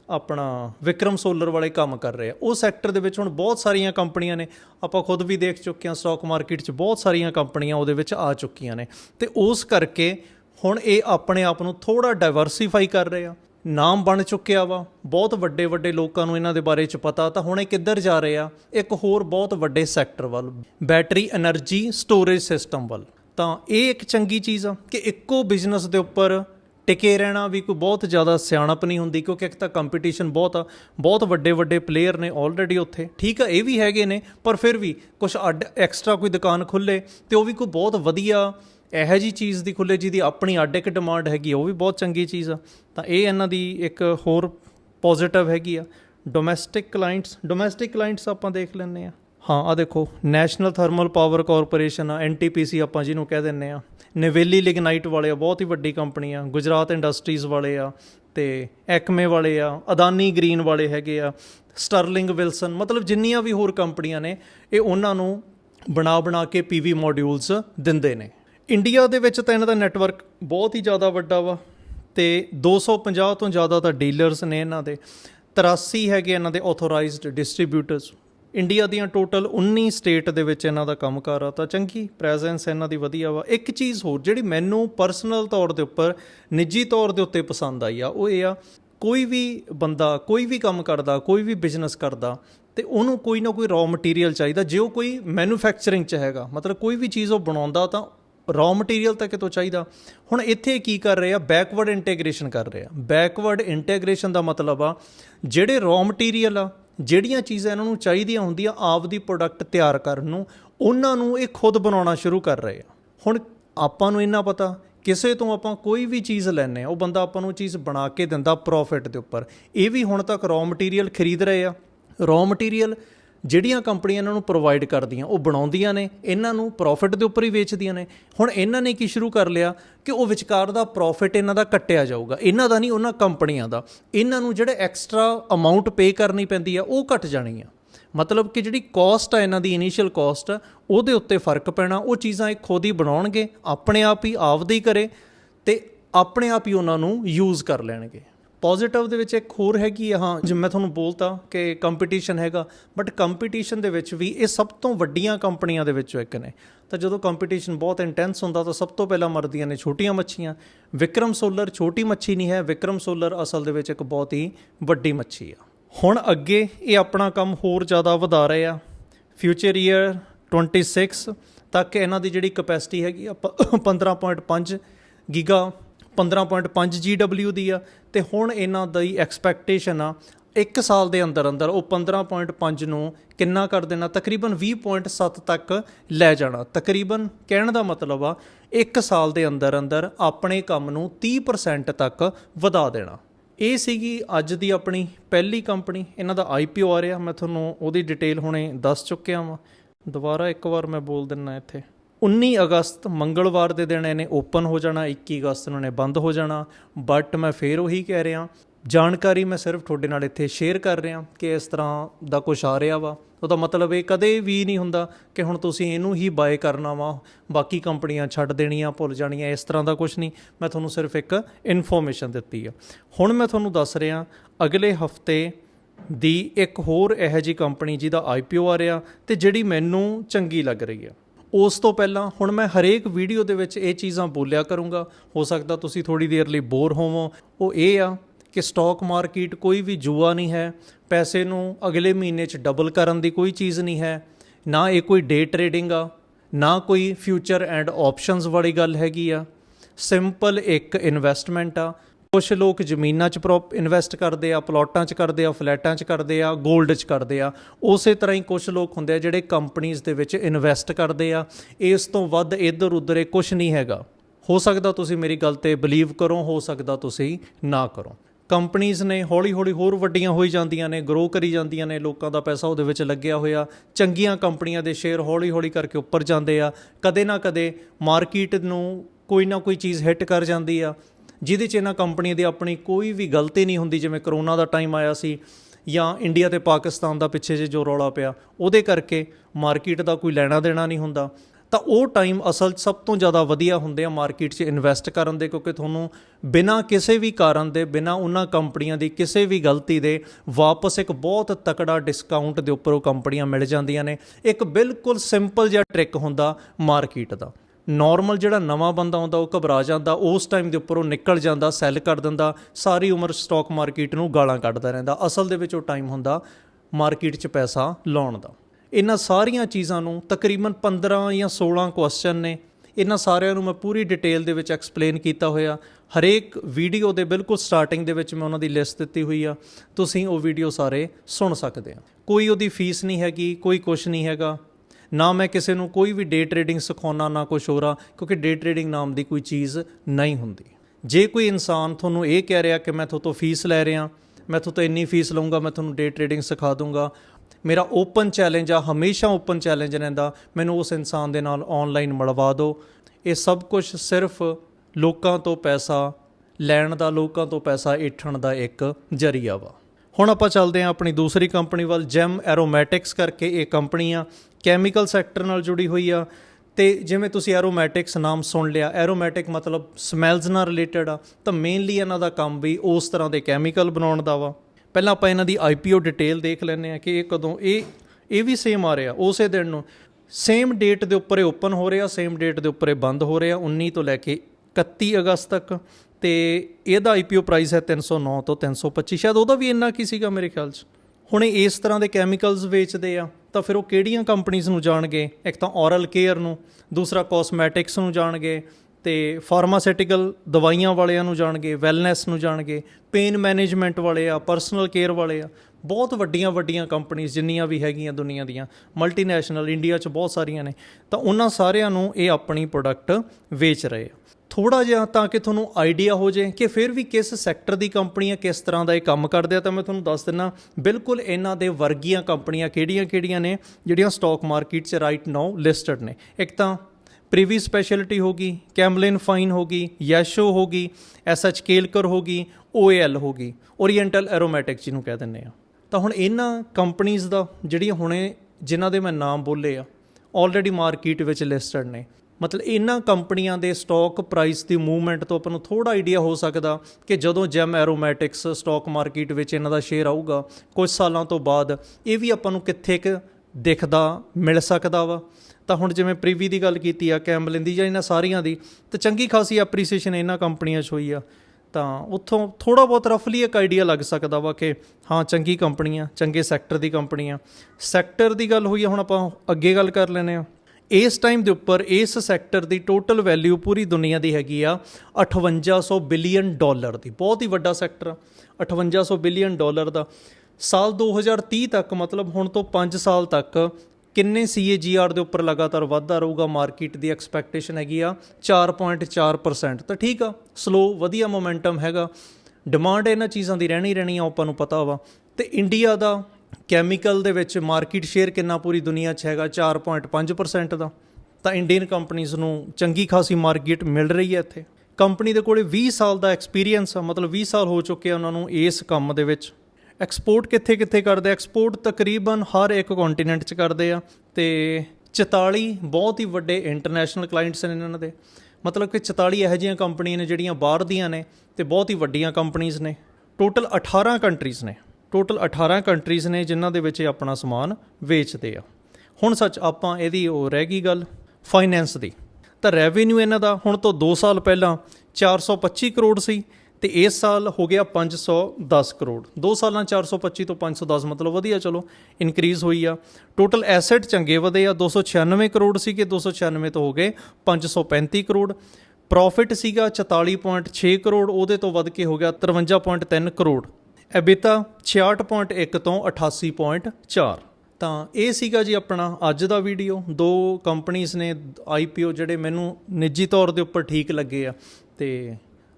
ਆਪਣਾ ਵਿਕਰਮ ਸੋਲਰ ਵਾਲੇ ਕੰਮ ਕਰ ਰਹੇ ਆ, ਉਹ ਸੈਕਟਰ ਦੇ ਵਿੱਚ ਹੁਣ ਬਹੁਤ ਸਾਰੀਆਂ ਕੰਪਨੀਆਂ ਨੇ। ਆਪਾਂ ਖੁਦ ਵੀ ਦੇਖ ਚੁੱਕੇ ਹਾਂ ਸਟਾਕ ਮਾਰਕੀਟ 'ਚ ਬਹੁਤ ਸਾਰੀਆਂ ਕੰਪਨੀਆਂ ਉਹਦੇ ਵਿੱਚ ਆ ਚੁੱਕੀਆਂ ਨੇ। ਤੇ ਉਸ ਕਰਕੇ ਹੁਣ ਇਹ ਆਪਣੇ ਆਪ ਨੂੰ ਥੋੜਾ ਡਾਈਵਰਸਿਫਾਈ ਕਰ ਰਹੇ ਆ। ਨਾਮ ਬਣ ਚੁੱਕਿਆ ਵਾ। ਬਹੁਤ ਵੱਡੇ ਵੱਡੇ ਲੋਕਾਂ ਨੂੰ ਇਹਨਾਂ ਦੇ ਬਾਰੇ ਚ ਪਤਾ। ਤਾਂ ਹੁਣ ਇਹ ਕਿੱਧਰ ਜਾ ਰਹੇ ਆ? ਇੱਕ ਹੋਰ ਬਹੁਤ ਵੱਡੇ ਸੈਕਟਰ ਵੱਲ, ਬੈਟਰੀ એનર્ਜੀ ਸਟੋਰੇਜ ਸਿਸਟਮ ਵੱਲ। ਤਾਂ ਇਹ ਇੱਕ ਚੰਗੀ ਚੀਜ਼ ਆ ਕਿ ਇੱਕੋ ਬਿਜ਼ਨਸ ਦੇ ਉੱਪਰ ਟਿਕੇ ਰਹਿਣਾ ਵੀ ਕੋਈ ਬਹੁਤ ਜ਼ਿਆਦਾ ਸਿਆਣਪ ਨਹੀਂ ਹੁੰਦੀ, ਕਿਉਂਕਿ ਇੱਕ ਤਾਂ ਕੰਪੀਟੀਸ਼ਨ ਬਹੁਤ ਆ। ਬਹੁਤ ਵੱਡੇ ਵੱਡੇ ਪਲੇਅਰ ਨੇ ਆਲਰੇਡੀ ਉੱਥੇ। ਠੀਕ ਆ, ਇਹ ਵੀ ਹੈਗੇ ਨੇ, ਪਰ ਫਿਰ ਵੀ ਕੁਝ ਅੱਡ ਐਕਸਟਰਾ ਕੋਈ ਦੁਕਾਨ ਖੁੱਲੇ ਤੇ ਉਹ ਵੀ ਕੋਈ ਬਹੁਤ ਵਧੀਆ ਇਹੋ ਜੀ ਚੀਜ਼ ਦੀ ਖੁੱਲੇ ਜਿਹਦੀ ਆਪਣੀ ਅੱਡ ਇੱਕ ਡਿਮਾਂਡ ਹੈਗੀ ਉਹ ਵੀ ਬਹੁਤ ਚੰਗੀ ਚੀਜ਼ ਆ। ਤਾਂ ਇਹ ਇਹਨਾਂ ਦੀ ਇੱਕ ਹੋਰ ਪੋਜ਼ਿਟਿਵ ਹੈਗੀ ਆ। ਡੋਮੈਸਟਿਕ ਕਲਾਇੰਟਸ ਡੋਮੈਸਟਿਕ ਕਲਾਇੰਟਸ ਆਪਾਂ ਦੇਖ ਲੈਂਦੇ ਆ ਹਾਂ ਆ ਦੇਖੋ ਨੈਸ਼ਨਲ ਥਰਮਲ ਪਾਵਰ ਕਾਰਪੋਰੇਸ਼ਨ ਆ ਐਨਟੀਪੀਸੀ ਆਪਾਂ ਜਿਹਨੂੰ ਕਹਿ ਦਿੰਦੇ ਆ ਨਵੇਲੀ ਲਿਗਨਾਈਟ ਵਾਲੇ ਆ, ਬਹੁਤ ਹੀ ਵੱਡੀ ਕੰਪਨੀ ਆ। ਗੁਜਰਾਤ ਇੰਡਸਟਰੀਜ਼ ਵਾਲੇ ਆ ਤੇ ਐਕਮੇ ਵਾਲੇ ਆ ਅਦਾਨੀ ਗ੍ਰੀਨ ਵਾਲੇ ਹੈਗੇ ਆ ਸਟਰਲਿੰਗ ਵਿਲਸਨ ਮਤਲਬ ਜਿੰਨੀਆਂ ਵੀ ਹੋਰ ਕੰਪਨੀਆਂ ਨੇ, ਇਹ ਉਹਨਾਂ ਨੂੰ ਬਣਾ ਬਣਾ ਕੇ ਪੀਵੀ ਮੋਡਿਊਲਸ ਦਿੰਦੇ ਨੇ। ਇੰਡੀਆ ਦੇ ਵਿੱਚ ਤਾਂ ਇਹਨਾਂ ਦਾ ਨੈਟਵਰਕ ਬਹੁਤ ਹੀ ਜ਼ਿਆਦਾ ਵੱਡਾ ਵਾ ਤੇ 250 ਤੋਂ ਜ਼ਿਆਦਾ ਤਾਂ ਡੀਲਰਸ ਨੇ ਇਹਨਾਂ ਦੇ। 83 ਹੈਗੇ ਇਹਨਾਂ ਦੇ ਆਥੋਰਾਈਜ਼ਡ ਡਿਸਟ੍ਰੀਬਿਊਟਰਸ ਇੰਡੀਆ ਦੀਆਂ ਟੋਟਲ 19 ਸਟੇਟ ਦੇ ਵਿੱਚ ਇਹਨਾਂ ਦਾ ਕੰਮਕਾਰ ਆ, ਤਾਂ ਚੰਗੀ ਪ੍ਰੈਜ਼ੈਂਸ ਇਹਨਾਂ ਦੀ ਵਧੀਆ ਵਾ। ਇੱਕ ਚੀਜ਼ ਹੋਰ, ਜਿਹੜੀ ਮੈਨੂੰ ਪਰਸਨਲ ਤੌਰ ਦੇ ਉੱਪਰ, ਨਿੱਜੀ ਤੌਰ ਦੇ ਉੱਤੇ ਪਸੰਦ ਆਈ ਆ, ਉਹ ਇਹ ਆ, ਕੋਈ ਵੀ ਬੰਦਾ, ਕੋਈ ਵੀ ਕੰਮ ਕਰਦਾ, ਕੋਈ ਵੀ ਬਿਜ਼ਨਸ ਕਰਦਾ, ਤੇ ਉਹਨੂੰ ਕੋਈ ਨਾ ਕੋਈ ਰॉ ਮਟੀਰੀਅਲ ਚਾਹੀਦਾ। ਜੇ ਉਹ ਕੋਈ ਮੈਨੂਫੈਕਚਰਿੰਗ ਚ ਹੈਗਾ, ਮਤਲਬ ਕੋਈ ਵੀ ਚੀਜ਼ ਉਹ ਬਣਾਉਂਦਾ, ਤਾਂ ਰॉ ਮਟੀਰੀਅਲ ਤਾਂ ਕਿਤੋਂ ਚਾਹੀਦਾ। ਹੁਣ ਇੱਥੇ ਕੀ ਕਰ ਰਹੇ ਆ? ਬੈਕਵਰਡ ਇੰਟੀਗ੍ਰੇਸ਼ਨ ਕਰ ਰਹੇ ਆ। ਬੈਕਵਰਡ ਇੰਟੀਗ੍ਰੇਸ਼ਨ ਦਾ ਮਤਲਬ ਆ, ਜਿਹੜੇ ਰॉ ਮਟੀਰੀਅਲ ਆ, ਜਿਹੜੀਆਂ ਚੀਜ਼ਾਂ ਇਹਨਾਂ ਨੂੰ ਚਾਹੀਦੀਆਂ ਹੁੰਦੀਆਂ ਆਪ ਦੀ ਪ੍ਰੋਡਕਟ ਤਿਆਰ ਕਰਨ ਨੂੰ, ਉਹਨਾਂ ਨੂੰ ਇਹ ਖੁਦ ਬਣਾਉਣਾ ਸ਼ੁਰੂ ਕਰ ਰਹੇ ਆ। ਹੁਣ ਆਪਾਂ ਨੂੰ ਇੰਨਾ ਪਤਾ, ਕਿਸੇ ਤੋਂ ਆਪਾਂ ਕੋਈ ਵੀ ਚੀਜ਼ ਲੈਨੇ ਆ, ਉਹ ਬੰਦਾ ਆਪਾਂ ਨੂੰ ਚੀਜ਼ ਬਣਾ ਕੇ ਦਿੰਦਾ ਪ੍ਰੋਫਿਟ ਦੇ ਉੱਪਰ। ਇਹ ਵੀ ਹੁਣ ਤੱਕ ਰॉ ਮਟੀਰੀਅਲ ਖਰੀਦ ਰਹੇ ਆ। ਰॉ ਮਟੀਰੀਅਲ ਜਿਹੜੀਆਂ ਕੰਪਨੀਆਂ ਇਹਨਾਂ ਨੂੰ ਪ੍ਰੋਵਾਈਡ ਕਰਦੀਆਂ, ਉਹ ਬਣਾਉਂਦੀਆਂ ਨੇ, ਇਹਨਾਂ ਨੂੰ ਪ੍ਰੋਫਿਟ ਦੇ ਉੱਪਰ ਹੀ ਵੇਚਦੀਆਂ ਨੇ। ਹੁਣ ਇਹਨਾਂ ਨੇ ਕੀ ਸ਼ੁਰੂ ਕਰ ਲਿਆ ਕਿ ਉਹ ਵਿਚਕਾਰ ਦਾ ਪ੍ਰੋਫਿਟ ਇਹਨਾਂ ਦਾ ਕੱਟਿਆ ਜਾਊਗਾ। ਇਹਨਾਂ ਦਾ ਨਹੀਂ, ਉਹਨਾਂ ਕੰਪਨੀਆਂ ਦਾ। ਇਹਨਾਂ ਨੂੰ ਜਿਹੜਾ ਐਕਸਟਰਾ ਅਮਾਉਂਟ ਪੇ ਕਰਨੀ ਪੈਂਦੀ ਆ, ਉਹ ਘਟ ਜਾਣੀ ਆ। ਮਤਲਬ ਕਿ ਜਿਹੜੀ ਕਾਸਟ ਆ, ਇਹਨਾਂ ਦੀ ਇਨੀਸ਼ੀਅਲ ਕਾਸਟ ਉਹਦੇ ਉੱਤੇ ਫ਼ਰਕ ਪੈਣਾ। ਉਹ ਚੀਜ਼ਾਂ ਇਹ ਖੁਦ ਹੀ ਬਣਾਉਣਗੇ, ਆਪਣੇ ਆਪ ਹੀ ਆਪਦੇ ਹੀ ਕਰੇ ਤੇ ਆਪਣੇ ਆਪ ਹੀ ਉਹਨਾਂ ਨੂੰ ਯੂਜ਼ ਕਰ ਲੈਣਗੇ। ਪੋਜ਼ਿਟਿਵ ਦੇ ਵਿੱਚ ਇੱਕ ਹੋਰ ਹੈਗੀ ਆ, ਹਾਂ, ਜਿਵੇਂ ਮੈਂ ਤੁਹਾਨੂੰ ਬੋਲਤਾ ਕਿ ਕੰਪੀਟੀਸ਼ਨ ਹੈਗਾ ਬਟ ਕੰਪੀਟੀਸ਼ਨ ਦੇ ਵਿੱਚ ਵੀ ਇਹ ਸਭ ਤੋਂ ਵੱਡੀਆਂ ਕੰਪਨੀਆਂ ਦੇ ਵਿੱਚੋਂ ਇੱਕ ਨੇ। ਤਾਂ ਜਦੋਂ ਕੰਪੀਟੀਸ਼ਨ ਬਹੁਤ ਇੰਟੈਂਸ ਹੁੰਦਾ, ਤਾਂ ਸਭ ਤੋਂ ਪਹਿਲਾਂ ਮਰਦੀਆਂ ਨੇ ਛੋਟੀਆਂ ਮੱਛੀਆਂ। ਵਿਕਰਮ ਸੋਲਰ ਛੋਟੀ ਮੱਛੀ ਨਹੀਂ ਹੈ, ਵਿਕਰਮ ਸੋਲਰ ਅਸਲ ਦੇ ਵਿੱਚ ਇੱਕ ਬਹੁਤ ਹੀ ਵੱਡੀ ਮੱਛੀ ਆ। ਹੁਣ ਅੱਗੇ ਇਹ ਆਪਣਾ ਕੰਮ ਹੋਰ ਜ਼ਿਆਦਾ ਵਧਾ ਰਹੇ ਆ। ਫਿਊਚਰ ਈਅਰ 26 ਤੱਕ ਇਹਨਾਂ ਦੀ ਜਿਹੜੀ ਕਪੈਸਿਟੀ ਹੈਗੀ ਆ ਪ- 15.5 ਗੀਗਾ 15.5 GW ਦੀ ਆ, ਤੇ ਹੁਣ ਇਹਨਾਂ ਦੀ ਐਕਸਪੈਕਟੇਸ਼ਨ ਆ, ਇੱਕ ਸਾਲ ਦੇ ਅੰਦਰ ਅੰਦਰ ਉਹ 15.5 ਨੂੰ ਕਿੰਨਾ ਕਰ ਦੇਣਾ? ਤਕਰੀਬਨ 20.7 ਤੱਕ ਲੈ ਜਾਣਾ। ਤਕਰੀਬਨ ਕਹਿਣ ਦਾ ਮਤਲਬ ਆ, ਇੱਕ ਸਾਲ ਦੇ ਅੰਦਰ ਅੰਦਰ ਆਪਣੇ ਕੰਮ ਨੂੰ 30% ਤੱਕ ਵਧਾ ਦੇਣਾ। ਇਹ ਸੀਗੀ ਅੱਜ ਦੀ ਆਪਣੀ ਪਹਿਲੀ ਕੰਪਨੀ। ਇਹਨਾਂ ਦਾ ਆਈਪੀਓ ਆ ਰਿਹਾ। ਮੈਂ ਤੁਹਾਨੂੰ ਉਹਦੀ ਡਿਟੇਲ ਹੁਣੇ ਦੱਸ ਚੁੱਕਿਆ ਵਾਂ। ਦੁਬਾਰਾ ਇੱਕ ਵਾਰ ਮੈਂ ਬੋਲ ਦਿੰਨਾ ਇੱਥੇ। 19 ਅਗਸਤ ਮੰਗਲਵਾਰ ਦੇ ਦਿਨ ਇਹਨੇ ਓਪਨ ਹੋ ਜਾਣਾ 21 ਅਗਸਤ ਨੂੰ ਨੇ ਬੰਦ ਹੋ ਜਾਣਾ। ਬਟ ਮੈਂ ਫੇਰ ਉਹੀ ਕਹਿ ਰਿਹਾ, ਜਾਣਕਾਰੀ ਮੈਂ ਸਿਰਫ ਤੁਹਾਡੇ ਨਾਲ ਇੱਥੇ ਸ਼ੇਅਰ ਕਰ ਰਿਹਾ ਕਿ ਇਸ ਤਰ੍ਹਾਂ ਦਾ ਕੁਝ ਆ ਰਿਹਾ ਵਾ। ਉਹਦਾ ਮਤਲਬ ਇਹ ਕਦੇ ਵੀ ਨਹੀਂ ਹੁੰਦਾ ਕਿ ਹੁਣ ਤੁਸੀਂ ਇਹਨੂੰ ਹੀ ਬਾਏ ਕਰਨਾ ਵਾ, ਬਾਕੀ ਕੰਪਨੀਆਂ ਛੱਡ ਦੇਣੀਆਂ, ਭੁੱਲ ਜਾਣੀਆਂ, ਇਸ ਤਰ੍ਹਾਂ ਦਾ ਕੁਝ ਨਹੀਂ। ਮੈਂ ਤੁਹਾਨੂੰ ਸਿਰਫ ਇੱਕ ਇਨਫੋਰਮੇਸ਼ਨ ਦਿੱਤੀ ਆ। ਹੁਣ ਮੈਂ ਤੁਹਾਨੂੰ ਦੱਸ ਰਿਹਾ, ਅਗਲੇ ਹਫ਼ਤੇ ਦੀ ਇੱਕ ਹੋਰ ਇਹੋ ਜਿਹੀ ਕੰਪਨੀ ਜਿਹਦਾ ਆਈਪੀਓ ਆ ਰਿਹਾ ਤੇ ਜਿਹੜੀ ਮੈਨੂੰ ਚੰਗੀ ਲੱਗ ਰਹੀ ਆ। ਉਸ ਤੋਂ ਪਹਿਲਾਂ ਹੁਣ ਮੈਂ ਹਰੇਕ ਵੀਡੀਓ ਦੇ ਵਿੱਚ ਇਹ ਚੀਜ਼ਾਂ ਬੋਲਿਆ ਕਰੂੰਗਾ। ਹੋ ਸਕਦਾ ਤੁਸੀਂ ਥੋੜੀ ਦੇਰ ਲਈ ਬੋਰ ਹੋਵੋ। ਉਹ ਇਹ ਆ ਕਿ ਸਟਾਕ ਮਾਰਕੀਟ ਕੋਈ ਵੀ ਜੂਆ ਨਹੀਂ ਹੈ। ਪੈਸੇ ਨੂੰ ਅਗਲੇ ਮਹੀਨੇ 'ਚ ਡਬਲ ਕਰਨ ਦੀ ਕੋਈ ਚੀਜ਼ ਨਹੀਂ ਹੈ। ਨਾ ਇਹ ਕੋਈ ਡੇ ਟਰੇਡਿੰਗ ਆ, ਨਾ ਕੋਈ ਫਿਊਚਰ ਐਂਡ ਆਪਸ਼ਨਸ ਵਾਲੀ ਗੱਲ ਹੈਗੀ ਆ। ਸਿੰਪਲ ਇੱਕ ਇਨਵੈਸਟਮੈਂਟ ਆ। ਕੁਝ ਲੋਕ ਜ਼ਮੀਨਾਂ 'ਚ ਪ੍ਰੋਪ ਇਨਵੈਸਟ ਕਰਦੇ ਆ ਪਲਾਟਾਂ 'ਚ ਕਰਦੇ ਆ, ਫਲੈਟਾਂ 'ਚ ਕਰਦੇ ਆ 골ਡ 'ਚ ਕਰਦੇ ਆ। ਉਸੇ ਤਰ੍ਹਾਂ ਹੀ ਕੁਝ ਲੋਕ ਹੁੰਦੇ ਆ ਜਿਹੜੇ ਕੰਪਨੀਆਂ ਦੇ ਵਿੱਚ ਇਨਵੈਸਟ ਕਰਦੇ ਆ। ਇਸ ਤੋਂ ਵੱਧ ਇੱਧਰ ਉੱਧਰ ਇਹ ਕੁਝ ਨਹੀਂ ਹੈਗਾ। ਹੋ ਸਕਦਾ ਤੁਸੀਂ ਮੇਰੀ ਗੱਲ ਤੇ ਬਲੀਵ ਕਰੋ, ਹੋ ਸਕਦਾ ਤੁਸੀਂ ਨਾ ਕਰੋ। ਕੰਪਨੀਆਂ ਨੇ ਹੌਲੀ-ਹੌਲੀ ਹੋਰ ਵੱਡੀਆਂ ਹੋਈ ਜਾਂਦੀਆਂ ਨੇ ਗਰੋ ਕਰੀ ਜਾਂਦੀਆਂ ਨੇ, ਲੋਕਾਂ ਦਾ ਪੈਸਾ ਉਹਦੇ ਵਿੱਚ ਲੱਗਿਆ ਹੋਇਆ। ਚੰਗੀਆਂ ਕੰਪਨੀਆਂ ਦੇ ਸ਼ੇਅਰ ਹੌਲੀ-ਹੌਲੀ ਕਰਕੇ ਉੱਪਰ ਜਾਂਦੇ ਆ। ਕਦੇ ਨਾ ਕਦੇ ਮਾਰਕੀਟ ਨੂੰ ਕੋਈ ਨਾ ਕੋਈ ਚੀਜ਼ ਹਿੱਟ ਕਰ ਜਾਂਦੀ ਆ। ਜਿਹਦੇ 'ਚ ਇਹਨਾਂ ਕੰਪਨੀਆਂ ਦੀ ਆਪਣੀ ਕੋਈ ਵੀ ਗਲਤੀ ਨਹੀਂ ਹੁੰਦੀ, ਜਿਵੇਂ ਕਰੋਨਾ ਦਾ ਟਾਈਮ ਆਇਆ ਸੀ ਜਾਂ ਇੰਡੀਆ ਤੇ ਪਾਕਿਸਤਾਨ ਦਾ ਪਿੱਛੇ ਜੇ ਜੋ ਰੌਲਾ ਪਿਆ, ਉਹਦੇ ਕਰਕੇ ਮਾਰਕੀਟ ਦਾ ਕੋਈ ਲੈਣਾ ਦੇਣਾ ਨਹੀਂ ਹੁੰਦਾ। ਤਾਂ ਉਹ ਟਾਈਮ ਅਸਲ 'ਚ ਸਭ ਤੋਂ ਜ਼ਿਆਦਾ ਵਧੀਆ ਹੁੰਦੇ ਆ ਮਾਰਕੀਟ 'ਚ ਇਨਵੈਸਟ ਕਰਨ ਦੇ, ਕਿਉਂਕਿ ਤੁਹਾਨੂੰ ਬਿਨਾਂ ਕਿਸੇ ਵੀ ਕਾਰਨ ਦੇ, ਬਿਨਾਂ ਉਹਨਾਂ ਕੰਪਨੀਆਂ ਦੀ ਕਿਸੇ ਵੀ ਗਲਤੀ ਦੇ ਵਾਪਸ ਇੱਕ ਬਹੁਤ ਤਕੜਾ ਡਿਸਕਾਊਂਟ ਦੇ ਉੱਪਰ ਉਹ ਕੰਪਨੀਆਂ ਮਿਲ ਜਾਂਦੀਆਂ ਨੇ। ਇੱਕ ਬਿਲਕੁਲ ਸਿੰਪਲ ਜਿਹਾ ਟ੍ਰਿਕ ਹੁੰਦਾ ਮਾਰਕੀਟ ਦਾ। ਨਾਰਮਲ ਜਿਹੜਾ ਨਵਾਂ ਬੰਦਾ ਆਉਂਦਾ, ਉਹ ਘਬਰਾ ਜਾਂਦਾ, ਉਸ ਟਾਈਮ ਦੇ ਉੱਪਰ ਉਹ ਨਿਕਲ ਜਾਂਦਾ ਸੈੱਲ ਕਰ ਦਿੰਦਾ, ਸਾਰੀ ਉਮਰ ਸਟਾਕ ਮਾਰਕੀਟ ਨੂੰ ਗਾਲਾਂ ਕੱਢਦਾ ਰਹਿੰਦਾ। ਅਸਲ ਦੇ ਵਿੱਚ ਉਹ ਟਾਈਮ ਹੁੰਦਾ ਮਾਰਕੀਟ 'ਚ ਪੈਸਾ ਲਾਉਣ ਦਾ। ਇਹਨਾਂ ਸਾਰੀਆਂ ਚੀਜ਼ਾਂ ਨੂੰ ਤਕਰੀਬਨ 15 ਜਾਂ 16 ਕੁਐਸਚਨ ਨੇ। ਇਹਨਾਂ ਸਾਰਿਆਂ ਨੂੰ ਮੈਂ ਪੂਰੀ ਡਿਟੇਲ ਦੇ ਵਿੱਚ ਐਕਸਪਲੇਨ ਕੀਤਾ ਹੋਇਆ। ਹਰੇਕ ਵੀਡੀਓ ਦੇ ਬਿਲਕੁਲ ਸਟਾਰਟਿੰਗ ਦੇ ਵਿੱਚ ਮੈਂ ਉਹਨਾਂ ਦੀ ਲਿਸਟ ਦਿੱਤੀ ਹੋਈ ਆ। ਤੁਸੀਂ ਉਹ ਵੀਡੀਓ ਸਾਰੇ ਸੁਣ ਸਕਦੇ ਆ। ਕੋਈ ਉਹਦੀ ਫੀਸ ਨਹੀਂ ਹੈਗੀ, ਕੋਈ ਕੁਝ ਨਹੀਂ ਹੈਗਾ। ਨਾ ਮੈਂ ਕਿਸੇ ਨੂੰ ਕੋਈ ਵੀ ਡੇ ਟਰੇਡਿੰਗ ਸਿਖਾਉਣਾ, ਨਾ ਕੁਛ ਹੋਰ ਆ, ਕਿਉਂਕਿ ਡੇ ਟਰੇਡਿੰਗ ਨਾਮ ਦੀ ਕੋਈ ਚੀਜ਼ ਨਹੀਂ ਹੁੰਦੀ। ਜੇ ਕੋਈ ਇਨਸਾਨ ਤੁਹਾਨੂੰ ਇਹ ਕਹਿ ਰਿਹਾ ਕਿ ਮੈਂ ਤੁਹਾਡੇ ਤੋਂ ਫੀਸ ਲੈ ਰਿਹਾ, ਮੈਂ ਤੁਹਾਨੂੰ ਇੰਨੀ ਫੀਸ ਲਵਾਂਗਾ ਮੈਂ ਤੁਹਾਨੂੰ ਡੇ ਟ੍ਰੇਡਿੰਗ ਸਿਖਾ ਦੂੰਗਾ ਮੇਰਾ ਓਪਨ ਚੈਲੰਜ ਆ, ਹਮੇਸ਼ਾ ਓਪਨ ਚੈਲੰਜ ਰਹਿੰਦਾ, ਮੈਨੂੰ ਉਸ ਇਨਸਾਨ ਦੇ ਨਾਲ ਆਨਲਾਈਨ ਮਿਲਵਾ ਦਿਓ। ਇਹ ਸਭ ਕੁਝ ਸਿਰਫ ਲੋਕਾਂ ਤੋਂ ਪੈਸਾ, ਲੈਣ ਦਾ, ਲੋਕਾਂ ਤੋਂ ਪੈਸਾ, ਏਠਣ ਦਾ ਇੱਕ ਜਰੀਆ ਵਾ। ਹੁਣ ਆਪਾਂ ਚੱਲਦੇ ਹਾਂ ਆਪਣੀ ਦੂਸਰੀ ਕੰਪਨੀ ਵੱਲ ਜੈਮ ਐਰੋਮੈਟਿਕਸ ਕਰਕੇ ਇਹ ਕੰਪਨੀ ਆ ਕੈਮੀਕਲ ਸੈਕਟਰ ਨਾਲ ਜੁੜੀ ਹੋਈ ਆ। ਤੇ ਜਿਵੇਂ ਤੁਸੀਂ ਐਰੋਮੈਟਿਕਸ ਨਾਮ ਸੁਣ ਲਿਆ ਐਰੋਮੈਟਿਕ ਮਤਲਬ ਸਮੈਲਸ ਨਾਲ ਰਿਲੇਟਡ ਆ, ਤਾਂ ਮੇਨਲੀ ਇਹਨਾਂ ਦਾ ਕੰਮ ਵੀ ਉਸ ਤਰ੍ਹਾਂ ਦੇ ਕੈਮੀਕਲ ਬਣਾਉਣ ਦਾ ਵਾ। ਪਹਿਲਾਂ ਆਪਾਂ ਇਹਨਾਂ ਦੀ ਆਈਪੀਓ ਡਿਟੇਲ ਦੇਖ ਲੈਂਦੇ ਆ ਕਿ ਇਹ ਕਦੋਂ, ਇਹ ਇਹ ਵੀ ਸੇਮ ਆ ਰਿਹਾ, ਉਸੇ ਦਿਨ ਨੂੰ। ਸੇਮ ਡੇਟ ਦੇ ਉੱਪਰ ਇਹ ਓਪਨ ਹੋ ਰਿਹਾ ਸੇਮ ਡੇਟ ਦੇ ਉੱਪਰ ਇਹ ਬੰਦ ਹੋ ਰਿਹਾ 19 ਤੋਂ ਲੈ ਕੇ 31 ਅਗਸਤ ਤੱਕ। ਤੇ ਇਹਦਾ ਆਈਪੀਓ ਪ੍ਰਾਈਸ ਹੈ 309 ਤੋਂ 325 ਸ਼ਾਇਦ ਉਹਦਾ ਵੀ ਇੰਨਾ ਕੀ ਸੀਗਾ ਮੇਰੇ ਖਿਆਲ 'ਚ। ਹੁਣ ਇਸ ਤਰ੍ਹਾਂ ਦੇ ਕੈਮੀਕਲਸ ਵੇਚਦੇ ਆ, ਤਾਂ ਫਿਰ ਉਹ ਕਿਹੜੀਆਂ ਕੰਪਨੀਆਂ ਨੂੰ ਜਾਣਗੇ? ਇੱਕ ਤਾਂ ਔਰਲ ਕੇਅਰ ਨੂੰ, ਦੂਸਰਾ ਕਾਸਮੈਟਿਕਸ ਨੂੰ ਜਾਣਗੇ, ਤੇ ਫਾਰਮਾਸਿਊਟੀਕਲ ਦਵਾਈਆਂ ਵਾਲਿਆਂ ਨੂੰ ਜਾਣਗੇ ਵੈਲਨੈਸ ਨੂੰ ਜਾਣਗੇ ਪੇਨ ਮੈਨੇਜਮੈਂਟ ਵਾਲੇ ਆ ਪਰਸਨਲ ਕੇਅਰ ਵਾਲੇ ਆ। ਬਹੁਤ ਵੱਡੀਆਂ ਵੱਡੀਆਂ ਕੰਪਨੀਆਂ ਜਿੰਨੀਆਂ ਵੀ ਹੈਗੀਆਂ ਦੁਨੀਆ ਦੀਆਂ ਮਲਟੀਨੈਸ਼ਨਲ ਇੰਡੀਆ 'ਚ ਬਹੁਤ ਸਾਰੀਆਂ ਨੇ, ਤਾਂ ਉਹਨਾਂ ਸਾਰਿਆਂ ਨੂੰ ਇਹ ਆਪਣੀ ਪ੍ਰੋਡਕਟ ਵੇਚ ਰਹੇ ਆ। ਥੋੜਾ ਜਿਹਾ ਤਾਂ ਕਿ ਤੁਹਾਨੂੰ ਆਈਡੀਆ ਹੋ ਜੇ ਕਿ ਫਿਰ ਵੀ ਕਿਸ ਸੈਕਟਰ ਦੀ ਕੰਪਨੀਆਂ ਕਿਸ ਤਰ੍ਹਾਂ ਦਾ ਇਹ ਕੰਮ ਕਰਦੇ ਆ, ਤਾਂ ਮੈਂ ਤੁਹਾਨੂੰ ਦੱਸ ਦਿੰਨਾ, ਬਿਲਕੁਲ ਇਹਨਾਂ ਦੇ ਵਰਗੀਆਂ ਕੰਪਨੀਆਂ ਕਿਹੜੀਆਂ-ਕਿਹੜੀਆਂ ਨੇ, ਜਿਹੜੀਆਂ ਸਟਾਕ ਮਾਰਕੀਟ 'ਚ ਰਾਈਟ ਨਾਓ ਲਿਸਟਡ ਨੇ। ਇੱਕ ਤਾਂ ਪ੍ਰੀਵੀ ਸਪੈਸ਼ਲਿਟੀ ਹੋਗੀ ਕੈਮਲਿਨ ਫਾਈਨ ਹੋਗੀ ਯੈਸ਼ੋ ਹੋਗੀ ਐਸਐਚ ਕੇਲਕਰ ਹੋਗੀ ਓਏਐਲ ਹੋਗੀ ਓਰੀਐਂਟਲ ਐਰੋਮੈਟਿਕ ਜਿਹਨੂੰ ਕਹਿ ਦਿੰਦੇ ਆ। ਤਾਂ ਹੁਣ ਇਹਨਾਂ ਕੰਪਨੀਆਂ ਦਾ, ਜਿਹੜੀਆਂ ਹੁਣੇ ਜਿਨ੍ਹਾਂ ਦੇ ਮੈਂ ਨਾਮ ਬੋਲੇ ਆ ਆਲਰੇਡੀ ਮਾਰਕੀਟ ਵਿੱਚ ਲਿਸਟਡ ਨੇ। ਮਤਲਬ ਇਹਨਾਂ ਕੰਪਨੀਆਂ ਦੇ ਸਟਾਕ ਪ੍ਰਾਈਸ ਦੀ ਮੂਵਮੈਂਟ ਤੋਂ ਆਪਾਂ ਨੂੰ ਥੋੜਾ ਆਈਡੀਆ ਹੋ ਸਕਦਾ ਕਿ ਜਦੋਂ ਜੈਮ ਐਰੋਮੈਟਿਕਸ ਸਟਾਕ ਮਾਰਕੀਟ ਵਿੱਚ ਇਹਨਾਂ ਦਾ ਸ਼ੇਅਰ ਆਊਗਾ, ਕੁਝ ਸਾਲਾਂ ਤੋਂ ਬਾਅਦ ਇਹ ਵੀ ਆਪਾਂ ਨੂੰ ਕਿੱਥੇ ਕੁ ਦਿਖਦਾ ਮਿਲ ਸਕਦਾ ਵਾ। ਤਾਂ ਹੁਣ ਜਿਵੇਂ ਪ੍ਰੀਵੀ ਦੀ ਗੱਲ ਕੀਤੀ ਆ ਕੈਮਲਿਨ ਦੀ ਜਾਂ ਇਹਨਾਂ ਸਾਰੀਆਂ ਦੀ, ਤਾਂ ਚੰਗੀ ਖਾਸੀ ਐਪਰੀਸੀਏਸ਼ਨ ਇਹਨਾਂ ਕੰਪਨੀਆਂ 'ਚ ਹੋਈ ਆ। ਤਾਂ ਉੱਥੋਂ ਥੋੜਾ ਬਹੁਤ ਰਫਲੀ ਇੱਕ ਆਈਡੀਆ ਲੱਗ ਸਕਦਾ ਵਾ ਕਿ ਹਾਂ, ਚੰਗੀ ਕੰਪਨੀਆਂ, ਚੰਗੇ ਸੈਕਟਰ ਦੀ ਕੰਪਨੀਆਂ। ਸੈਕਟਰ ਦੀ ਗੱਲ ਹੋਈ ਆ, ਹੁਣ ਆਪਾਂ ਅੱਗੇ ਗੱਲ ਕਰ ਲੈਨੇ ਆ ਇਸ ਟਾਈਮ ਦੇ ਉੱਪਰ ਇਸ ਸੈਕਟਰ ਦੀ ਟੋਟਲ ਵੈਲਿਊ ਪੂਰੀ ਦੁਨੀਆ ਦੀ ਹੈਗੀ ਆ 5800 ਬਿਲੀਅਨ ਡਾਲਰ ਦੀ। ਬਹੁਤ ਹੀ ਵੱਡਾ ਸੈਕਟਰ ਆ 5800 ਬਿਲੀਅਨ ਡਾਲਰ ਦਾ। ਸਾਲ 2030 ਤੱਕ, ਮਤਲਬ ਹੁਣ ਤੋਂ 5 ਸਾਲ ਤੱਕ ਕਿੰਨੇ CAGR ਦੇ ਉੱਪਰ ਲਗਾਤਾਰ ਵਾਧਾ ਰਹੂਗਾ? ਮਾਰਕੀਟ ਦੀ ਐਕਸਪੈਕਟੇਸ਼ਨ ਹੈਗੀ ਆ 4.4% ਤਾਂ ਠੀਕ ਆ ਸਲੋ ਵਧੀਆ ਮੋਮੈਂਟਮ ਹੈਗਾ। ਡਿਮਾਂਡ ਇਹਨਾਂ ਚੀਜ਼ਾਂ ਦੀ ਰਹਿਣੀ ਰਹਿਣੀ ਆ, ਆਪਾਂ ਨੂੰ ਪਤਾ ਵਾ। ਤੇ ਇੰਡੀਆ ਦਾ ਕੈਮੀਕਲ ਦੇ ਵਿੱਚ ਮਾਰਕੀਟ ਸ਼ੇਅਰ ਕਿੰਨਾ ਪੂਰੀ ਦੁਨੀਆ 'ਚ ਹੈਗਾ? 4.5% ਦਾ। ਤਾਂ ਇੰਡੀਅਨ ਕੰਪਨੀਆਂ ਨੂੰ ਚੰਗੀ ਖਾਸੀ ਮਾਰਕੀਟ ਮਿਲ ਰਹੀ ਹੈ ਇੱਥੇ। ਕੰਪਨੀ ਦੇ ਕੋਲੇ 20 ਸਾਲ ਦਾ ਐਕਸਪੀਰੀਅੰਸ ਆ, ਮਤਲਬ 20 ਸਾਲ ਹੋ ਚੁੱਕੇ ਆ ਉਹਨਾਂ ਨੂੰ ਇਸ ਕੰਮ ਦੇ ਵਿੱਚ। ਐਕਸਪੋਰਟ ਕਿੱਥੇ ਕਿੱਥੇ ਕਰਦੇ ਐਕਸਪੋਰਟ ਤਕਰੀਬਨ ਹਰ ਇੱਕ ਕੰਟੀਨੈਂਟ 'ਚ ਕਰਦੇ ਆ। ਤੇ 44 ਬਹੁਤ ਹੀ ਵੱਡੇ ਇੰਟਰਨੈਸ਼ਨਲ ਕਲਾਇੰਟਸ ਨੇ ਇਹਨਾਂ ਦੇ। ਮਤਲਬ ਕਿ 44 ਇਹੋ ਜਿਹੀਆਂ ਕੰਪਨੀਆਂ ਨੇ ਜਿਹੜੀਆਂ ਬਾਹਰ ਦੀਆਂ ਨੇ ਤੇ ਬਹੁਤ ਹੀ ਵੱਡੀਆਂ ਕੰਪਨੀਆਂ ਨੇ। ਟੋਟਲ 18 ਕੰਟਰੀਜ਼ ਨੇ। ਟੋਟਲ 18 ਕੰਟਰੀਜ਼ ਨੇ ਜਿਨ੍ਹਾਂ ਦੇ ਵਿੱਚ ਇਹ ਆਪਣਾ ਸਮਾਨ ਵੇਚਦੇ ਆ। ਹੁਣ ਸੱਚ ਆਪਾਂ ਇਹਦੀ ਉਹ ਰਹਿ ਗਈ ਗੱਲ ਫਾਈਨੈਂਸ ਦੀ। ਤਾਂ ਰੈਵਨਿਊ ਇਹਨਾਂ ਦਾ ਹੁਣ ਤੋਂ 2 ਸਾਲ ਪਹਿਲਾਂ 425 ਕਰੋੜ ਸੀ ਤੇ ਇਸ ਸਾਲ ਹੋ ਗਿਆ 510 ਕਰੋੜ। 2 ਸਾਲਾਂ 425 ਤੋਂ 510 ਮਤਲਬ ਵਧੀਆ ਚਲੋ ਇਨਕਰੀਜ਼ ਹੋਈ ਆ। ਟੋਟਲ ਐਸੈਟ ਚੰਗੇ ਵਧੇ ਆ 296 ਕਰੋੜ ਸੀ ਕਿ 296 ਤੋਂ ਹੋ ਗਏ 535 ਕਰੋੜ। ਪ੍ਰੋਫਿਟ ਸੀਗਾ 44.6 ਕਰੋੜ, ਉਹਦੇ ਤੋਂ ਵੱਧ ਕੇ ਹੋ ਗਿਆ 53.3 ਕਰੋੜ। ਐਬਿਟਾ 66.1 ਤੋਂ 88.4 ਤਾਂ ਇਹ ਸੀਗਾ ਜੀ ਆਪਣਾ ਅੱਜ ਦਾ ਵੀਡੀਓ। ਦੋ ਕੰਪਨੀਆਂ ਨੇ ਆਈਪੀਓ ਜਿਹੜੇ ਮੈਨੂੰ ਨਿੱਜੀ ਤੌਰ ਦੇ ਉੱਪਰ ਠੀਕ ਲੱਗੇ ਆ। ਤੇ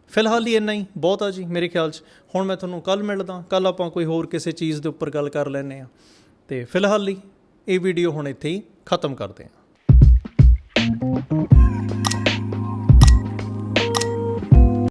ਫਿਲਹਾਲ ਹੀ ਇੰਨਾ ਹੀ। ਬਹੁਤ ਆ ਜੀ ਮੇਰੇ ਖਿਆਲ 'ਚ। ਹੁਣ ਮੈਂ ਤੁਹਾਨੂੰ ਕੱਲ ਮਿਲਦਾ। ਕੱਲ ਆਪਾਂ ਕੋਈ ਹੋਰ ਕਿਸੇ ਚੀਜ਼ ਦੇ ਉੱਪਰ ਗੱਲ ਕਰ ਲੈਨੇ ਆ। ਤੇ ਫਿਲਹਾਲ ਲਈ ਇਹ ਵੀਡੀਓ ਹੁਣ ਇੱਥੇ ਹੀ ਖਤਮ ਕਰਦੇ ਹਾਂ